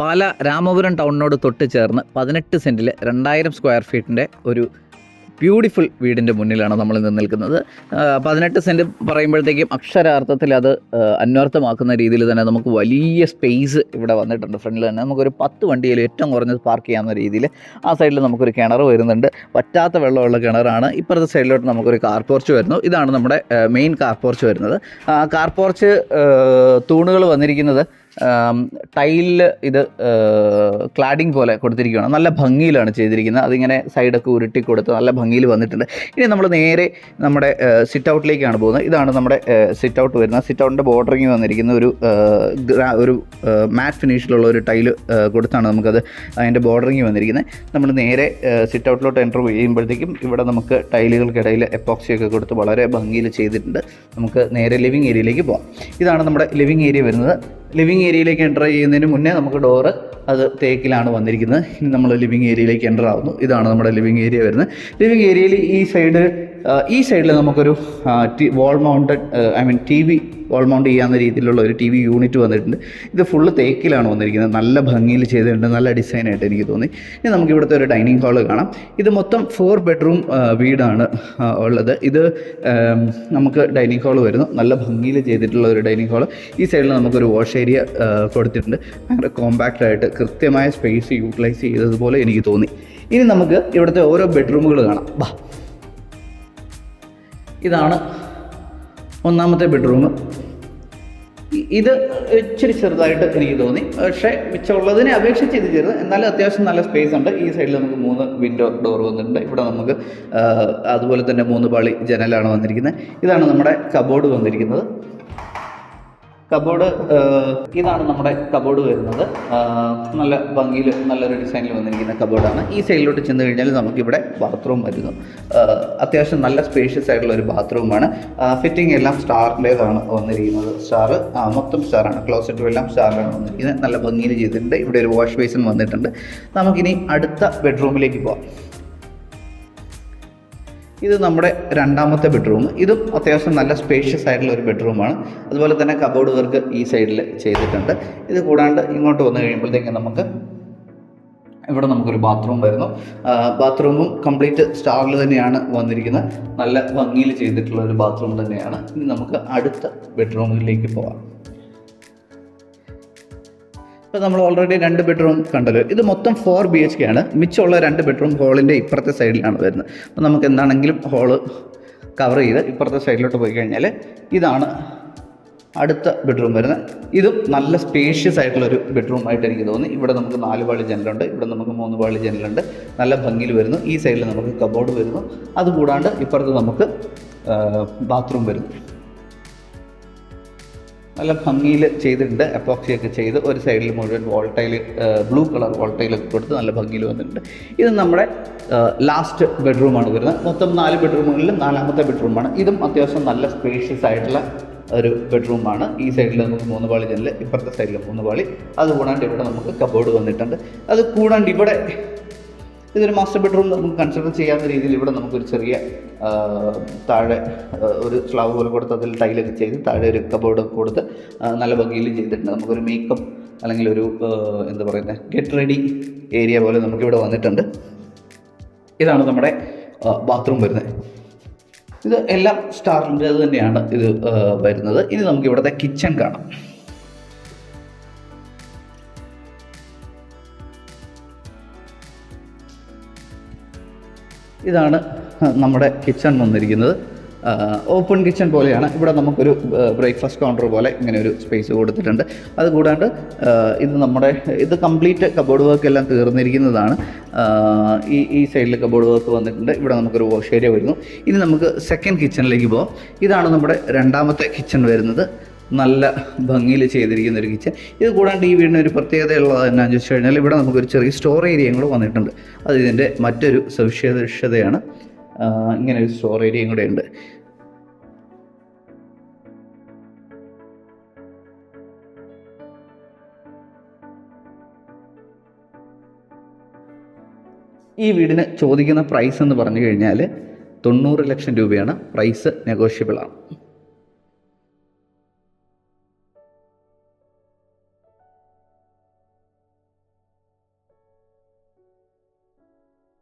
പാല രാമപുരം ടൗണിനോട് തൊട്ട് ചേർന്ന് പതിനെട്ട് സെന്റിൽ രണ്ടായിരം സ്ക്വയർ ഫീറ്റിന്റെ ഒരു ബ്യൂട്ടിഫുൾ വീടിന്റെ മുന്നിലാണ് നമ്മൾ ഇന്ന് നിൽക്കുന്നത് പതിനെട്ട് സെന്റ് പറയുമ്പോഴത്തേക്കും അക്ഷരാർത്ഥത്തിൽ അത് അന്വർത്ഥമാക്കുന്ന രീതിയിൽ തന്നെ നമുക്ക് വലിയ സ്പേസ് ഇവിടെ വന്നിട്ടുണ്ട്. ഫ്രണ്ടിൽ തന്നെ നമുക്കൊരു പത്ത് വണ്ടിയിൽ ഏറ്റവും കുറഞ്ഞത് പാർക്ക് ചെയ്യാവുന്ന രീതിയിൽ ആ സൈഡിൽ നമുക്കൊരു കിണർ വരുന്നുണ്ട്. പറ്റാത്ത വെള്ളമുള്ള കിണറാണ്. ഇപ്പുറത്തെ സൈഡിലോട്ട് നമുക്കൊരു കാർ പോർച്ച് വരുന്നു. ഇതാണ് നമ്മുടെ മെയിൻ കാർ പോർച്ച് വരുന്നത്. കാർ പോർച്ച് തൂണുകൾ വന്നിരിക്കുന്നത് ടൈലിൽ ഇത് ക്ലാഡിങ് പോലെ കൊടുത്തിരിക്കുകയാണ് നല്ല ഭംഗിയിലാണ് ചെയ്തിരിക്കുന്നത്. അതിങ്ങനെ സൈഡൊക്കെ ഉരുട്ടി കൊടുത്ത് നല്ല ഭംഗിയിൽ വന്നിട്ടുണ്ട്. ഇനി നമ്മൾ നേരെ നമ്മുടെ സിറ്റ് ഔട്ടിലേക്കാണ് പോകുന്നത്. ഇതാണ് നമ്മുടെ സിറ്റ് ഔട്ട് വരുന്നത്. സിറ്റ് ഔട്ടിന്റെ ബോർഡറിങ് വന്നിരിക്കുന്ന ഒരു ഒരു മാറ്റ് ഫിനിഷിലുള്ള ഒരു ടൈൽ കൊടുത്താണ് നമുക്കത് അതിന്റെ ബോർഡറിങ് വന്നിരിക്കുന്നത്. നമ്മൾ നേരെ സിറ്റ് ഔട്ടിലോട്ട് എന്റർ ചെയ്യുമ്പോഴത്തേക്കും ഇവിടെ നമുക്ക് ടൈലുകൾക്കിടയിൽ എപ്പോക്സിയൊക്കെ കൊടുത്ത് വളരെ ഭംഗിയിൽ ചെയ്തിട്ടുണ്ട്. നമുക്ക് നേരെ ലിവിങ് ഏരിയയിലേക്ക് പോകാം ഇതാണ് നമ്മുടെ ലിവിങ് ഏരിയ വരുന്നത്. ലിവിങ് ഏരിയയിലേക്ക് എന്റർ ചെയ്യുന്നതിന് മുന്നേ നമുക്ക് ഡോറ് അത് തേക്കിലാണ് വന്നിരിക്കുന്നത്. ഇനി നമ്മൾ ലിവിങ് ഏരിയയിലേക്ക് എന്റർ ആവുന്നു. ഇതാണ് നമ്മുടെ ലിവിങ് ഏരിയ വരുന്നത്. ലിവിങ് ഏരിയയിൽ ഈ സൈഡ് ഈ സൈഡിൽ നമുക്കൊരു wall mounted I mean T V wall mount ചെയ്യാവുന്ന രീതിയിലുള്ള ഒരു ടി വി യൂണിറ്റ് വന്നിട്ടുണ്ട്. ഇത് ഫുള്ള് തേക്കിലാണ് വന്നിരിക്കുന്നത്. നല്ല ഭംഗിയിൽ ചെയ്തിട്ടുണ്ട്. നല്ല ഡിസൈനായിട്ട് എനിക്ക് തോന്നി. ഇനി നമുക്ക് ഇവിടുത്തെ ഒരു ഡൈനിങ് ഹാൾ കാണാം. ഇത് മൊത്തം ഫോർ ബെഡ്റൂം വീടാണ് ഉള്ളത്. ഇത് നമുക്ക് ഡൈനിങ് ഹാൾ വരുന്നു. നല്ല ഭംഗിയിൽ ചെയ്തിട്ടുള്ള ഒരു ഡൈനിങ് ഹാൾ ഈ സൈഡിൽ നമുക്കൊരു വാഷ് ഏരിയ കൊടുത്തിട്ടുണ്ട്. ഭയങ്കര കോമ്പാക്റ്റ് ആയിട്ട് കൃത്യമായ സ്പേസ് യൂട്ടിലൈസ് ചെയ്തതുപോലെ എനിക്ക് തോന്നി. ഇനി നമുക്ക് ഇവിടുത്തെ ഓരോ ബെഡ്റൂമുകൾ കാണാം. ബാ. ഇതാണ് ഒന്നാമത്തെ ബെഡ്റൂം ഇത് ഇച്ചിരി ചെറുതായിട്ട് എനിക്ക് തോന്നി. പക്ഷേ മിച്ചമുള്ളതിനെ അപേക്ഷിച്ച് ഇത് ചെറുത്. എന്നാലും അത്യാവശ്യം നല്ല സ്പേസ് ഉണ്ട്. ഈ സൈഡിൽ നമുക്ക് മൂന്ന് വിൻഡോ ഡോർ വന്നിട്ടുണ്ട്. ഇവിടെ നമുക്ക് അതുപോലെ തന്നെ മൂന്ന് പാളി ജനലാണ് വന്നിരിക്കുന്നത്. ഇതാണ് നമ്മുടെ കബോർഡ് വന്നിരിക്കുന്നത്. കബോർഡ് ഇതാണ് നമ്മുടെ കബോർഡ് വരുന്നത്. നല്ല ഭംഗിയിൽ നല്ലൊരു ഡിസൈനിൽ വന്നിരിക്കുന്ന കബോർഡാണ് ഈ സൈഡിലോട്ട് ചെന്ന് കഴിഞ്ഞാൽ നമുക്കിവിടെ ബാത്റൂം വരുന്നു. അത്യാവശ്യം നല്ല സ്പേഷ്യസ് ആയിട്ടുള്ള ഒരു ബാത്റൂമാണ് ഫിറ്റിംഗ് എല്ലാം സ്റ്റാറിന്റേതാണ് വന്നിരിക്കുന്നത്. സ്റ്റാർ മൊത്തം സ്റ്റാറാണ് ക്ലോസറ്റും എല്ലാം സ്റ്റാറിലാണ് വന്നിരിക്കുന്നത്. നല്ല ഭംഗിയിൽ ചെയ്തിട്ടുണ്ട്. ഇവിടെ ഒരു വാഷ് ബേസിൻ വന്നിട്ടുണ്ട്. നമുക്കിനി അടുത്ത ബെഡ്റൂമിലേക്ക് പോവാം. ഇത് നമ്മുടെ രണ്ടാമത്തെ ബെഡ്റൂം ഇതും അത്യാവശ്യം നല്ല സ്പേഷ്യസ് ആയിട്ടുള്ള ഒരു ബെഡ്റൂമാണ് അതുപോലെ തന്നെ കബോർഡ് വർക്ക് ഈ സൈഡിൽ ചെയ്തിട്ടുണ്ട്. ഇത് കൂടാണ്ട് ഇങ്ങോട്ട് വന്നു കഴിയുമ്പോഴത്തേക്കും നമുക്ക് ഇവിടെ നമുക്കൊരു ബാത്റൂം വരുന്നു. ബാത്റൂമും കംപ്ലീറ്റ് സ്റ്റാറിൽ തന്നെയാണ് വന്നിരിക്കുന്നത്. നല്ല ഭംഗിയിൽ ചെയ്തിട്ടുള്ള ഒരു ബാത്റൂം തന്നെയാണ്. ഇനി നമുക്ക് അടുത്ത ബെഡ്റൂമിലേക്ക് പോവാം ഇപ്പോൾ നമ്മൾ ഓൾറെഡി രണ്ട് ബെഡ്റൂം കണ്ടല്ലോ ഇത് മൊത്തം ഫോർ ബി എച്ച് കെ ആണ്. മിച്ചമുള്ള രണ്ട് ബെഡ്റൂം ഹോളിന്റെ ഇപ്പുറത്തെ സൈഡിലാണ് വരുന്നത്. അപ്പോൾ നമുക്ക് എന്താണെങ്കിലും ഹോൾ കവർ ചെയ്ത് ഇപ്പുറത്തെ സൈഡിലോട്ട് പോയി കഴിഞ്ഞാൽ ഇതാണ് അടുത്ത ബെഡ്റൂം വരുന്നത്. ഇതും നല്ല സ്പേഷ്യസ് ആയിട്ടുള്ളൊരു ബെഡ്റൂം ആയിട്ട് എനിക്ക് തോന്നി. ഇവിടെ നമുക്ക് നാല് പാളി ജനലുണ്ട് ഇവിടെ നമുക്ക് മൂന്ന് പാളി ജനലുണ്ട് നല്ല ഭംഗിയിൽ വരുന്നു. ഈ സൈഡിൽ നമുക്ക് കബോർഡ് വരുന്നു. അതുകൂടാണ്ട് ഇപ്പുറത്ത് നമുക്ക് ബാത്റൂം വരുന്നു. നല്ല ഭംഗിയിൽ ചെയ്തിട്ടുണ്ട്. അപ്പോക്സി ഒക്കെ ചെയ്ത് ഒരു സൈഡിൽ മുഴുവൻ വോൾട്ടൈൽ ബ്ലൂ കളർ വോൾട്ടൈലൊക്കെ കൊടുത്ത് നല്ല ഭംഗിയിൽ വന്നിട്ടുണ്ട്. ഇത് നമ്മുടെ ലാസ്റ്റ് ബെഡ്റൂമാണ് വരുന്നത്. മൊത്തം നാല് ബെഡ്റൂമുകളിൽ നാലാമത്തെ ബെഡ്റൂമാണ് ഇതും അത്യാവശ്യം നല്ല സ്പേഷ്യസ് ആയിട്ടുള്ള ഒരു ബെഡ്റൂമാണ് ഈ സൈഡിൽ നമുക്ക് മൂന്ന് പാളി ജനൽ ഇപ്പുറത്തെ സൈഡിൽ മൂന്ന് പാളി. അത് കൂടാണ്ട് ഇവിടെ നമുക്ക് കബോർഡ് വന്നിട്ടുണ്ട്. അത് കൂടാണ്ട് ഇവിടെ ഇതൊരു മാസ്റ്റർ ബെഡ്റൂം നമുക്ക് കൺസിഡർ ചെയ്യാവുന്ന രീതിയിൽ ഇവിടെ നമുക്കൊരു ചെറിയ താഴെ ഒരു സ്ലാബ് പോലെ കൊടുത്ത് അതിൽ ടൈലൊക്കെ ചെയ്ത് താഴെ ഒരു കബോർഡ് കൊടുത്ത് നല്ല ഭംഗിയിൽ ചെയ്തിട്ടുണ്ട്. നമുക്കൊരു മേക്കപ്പ് അല്ലെങ്കിൽ ഒരു എന്താ പറയുന്നത് ഗെറ്റ് റെഡി ഏരിയ പോലെ നമുക്കിവിടെ വന്നിട്ടുണ്ട്. ഇതാണ് നമ്മുടെ ബാത്റൂം വരുന്നത്. ഇത് എല്ലാം സ്റ്റാറിന്റെ തന്നെയാണ് ഇത് വരുന്നത്. ഇനി നമുക്ക് ഇവിടുത്തെ കിച്ചൺ കാണാം. ഇതാണ് നമ്മുടെ കിച്ചൺ വന്നിരിക്കുന്നത്. ഓപ്പൺ കിച്ചൺ പോലെയാണ്. ഇവിടെ നമുക്കൊരു ബ്രേക്ക്ഫാസ്റ്റ് കൗണ്ടർ പോലെ ഇങ്ങനെ ഒരു സ്പേസ് കൊടുത്തിട്ടുണ്ട്. അതുകൂടാണ്ട് ഇത് നമ്മുടെ ഇത് കംപ്ലീറ്റ് കബോർഡ് വർക്ക് എല്ലാം തീർന്നിരിക്കുന്നതാണ്. ഈ ഈ സൈഡിൽ കബോർഡ് വർക്ക് വന്നിട്ടുണ്ട്. ഇവിടെ നമുക്കൊരു വാഷ് ഏരിയ വരുന്നു. ഇനി നമുക്ക് സെക്കൻഡ് കിച്ചണിലേക്ക് പോകാം ഇതാണ് നമ്മുടെ രണ്ടാമത്തെ കിച്ചൺ വരുന്നത്. നല്ല ഭംഗിയിൽ ചെയ്തിരിക്കുന്ന ഒരു കിച്ചൺ. ഇത് കൂടാണ്ട് ഈ വീടിന് ഒരു പ്രത്യേകത ഉള്ളത് എന്നാന്ന് വെച്ച് കഴിഞ്ഞാൽ ഇവിടെ നമുക്കൊരു ചെറിയ സ്റ്റോർ ഏരിയയും കൂടെ വന്നിട്ടുണ്ട്. അത് ഇതിന്റെ മറ്റൊരു സവിശേഷതയാണ്. ഇങ്ങനെ ഒരു സ്റ്റോർ ഏരിയയും കൂടെ ഉണ്ട്. ഈ വീടിന് ചോദിക്കുന്ന പ്രൈസ് എന്ന് പറഞ്ഞു കഴിഞ്ഞാൽ തൊണ്ണൂറ് ലക്ഷം രൂപയാണ് പ്രൈസ് നെഗോഷ്യബിൾ ആണ്.